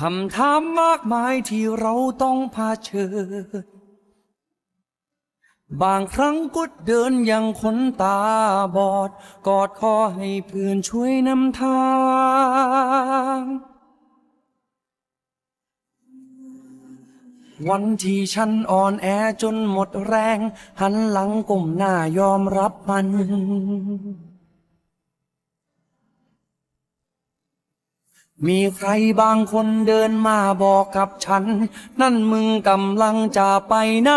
คำถามมากมายที่เราต้องเผชิญ บางครั้งก็เดินอย่างคนตาบอด กอดคอให้เพื่อนช่วยนำทาง วันที่ฉันอ่อนแอจนหมดแรง หันหลังก้มหน้ายอมรับมัน มีใครบางคนเดินมาบอกกับฉัน นั่นมึงกำลังจะไปไหน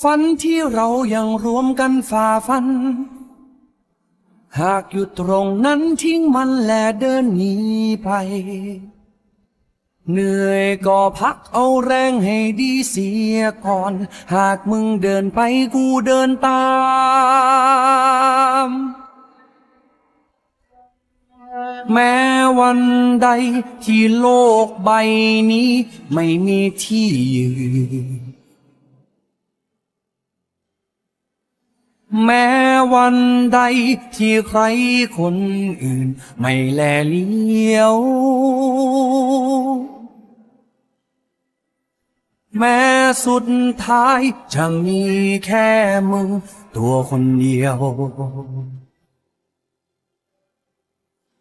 ฝันที่เรายังรวมกันฝ่าฟัน หากอยู่ตรงนั้นทิ้งมันและเดินหนีไป เหนื่อยก็พักเอาแรงให้ดีเสียก่อน หากมึงเดินไปกูเดินตาม แม้วันใดที่โลกใบนี้ไม่มีที่ยืน แม้วันใดที่ใครคนอื่น ไม่แลเลี้ยว แม้สุดท้ายจะมีแค่มึง ตัวคนเดียว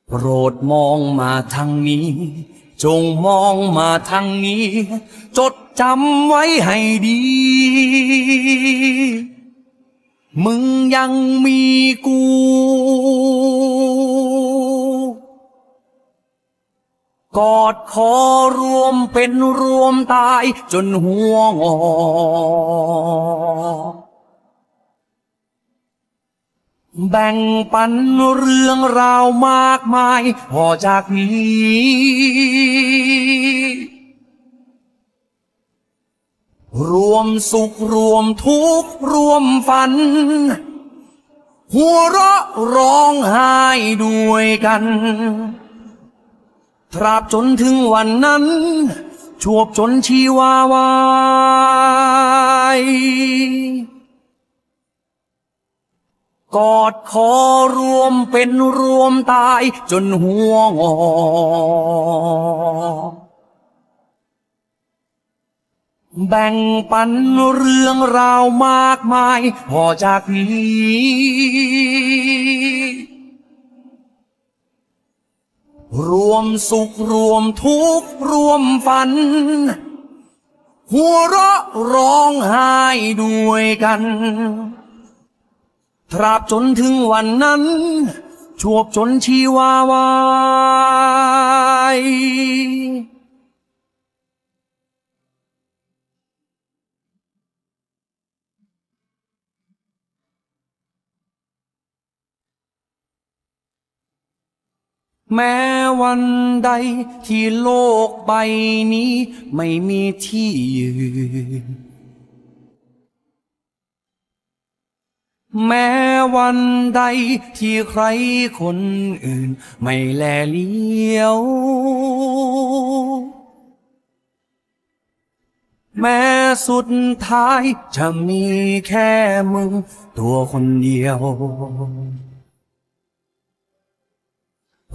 โปรดมองมาทางนี้ จงมองมาทางนี้ จดจำไว้ให้ดี มึงยังมีกู กอดคอรวมเป็นรวมตายจนหัวงอ แบ่งปันเรื่องราวมากมาย พอจากนี้ สุขรวมทุกข์รวมฝัน หัวเราะร้องไห้ด้วยกันตราบจนถึงวันนั้น ชวบจนชีวาวายกอดคอรวมเป็นรวมตายจนหัวงอ แบ่งปันเรื่องราวมากมาย พอจากนี้ รวมสุขรวมทุกข์รวมฝัน หัวเราะร้องไห้ด้วยกัน ตราบจนถึงวันนั้น ชวบจนชีวาวาย แม้วันใดที่โลกใบนี้ ไม่มีที่ยืน แม้วันใดที่ใครคนอื่น ไม่แลเลี้ยว แม้สุดท้ายจะมีแค่มึง ตัวคนเดียว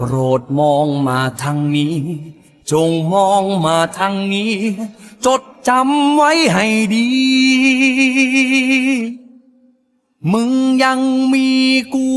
โปรดมองมาทางนี้ จงมองมาทางนี้ จดจำไว้ให้ดี มึงยังมีกู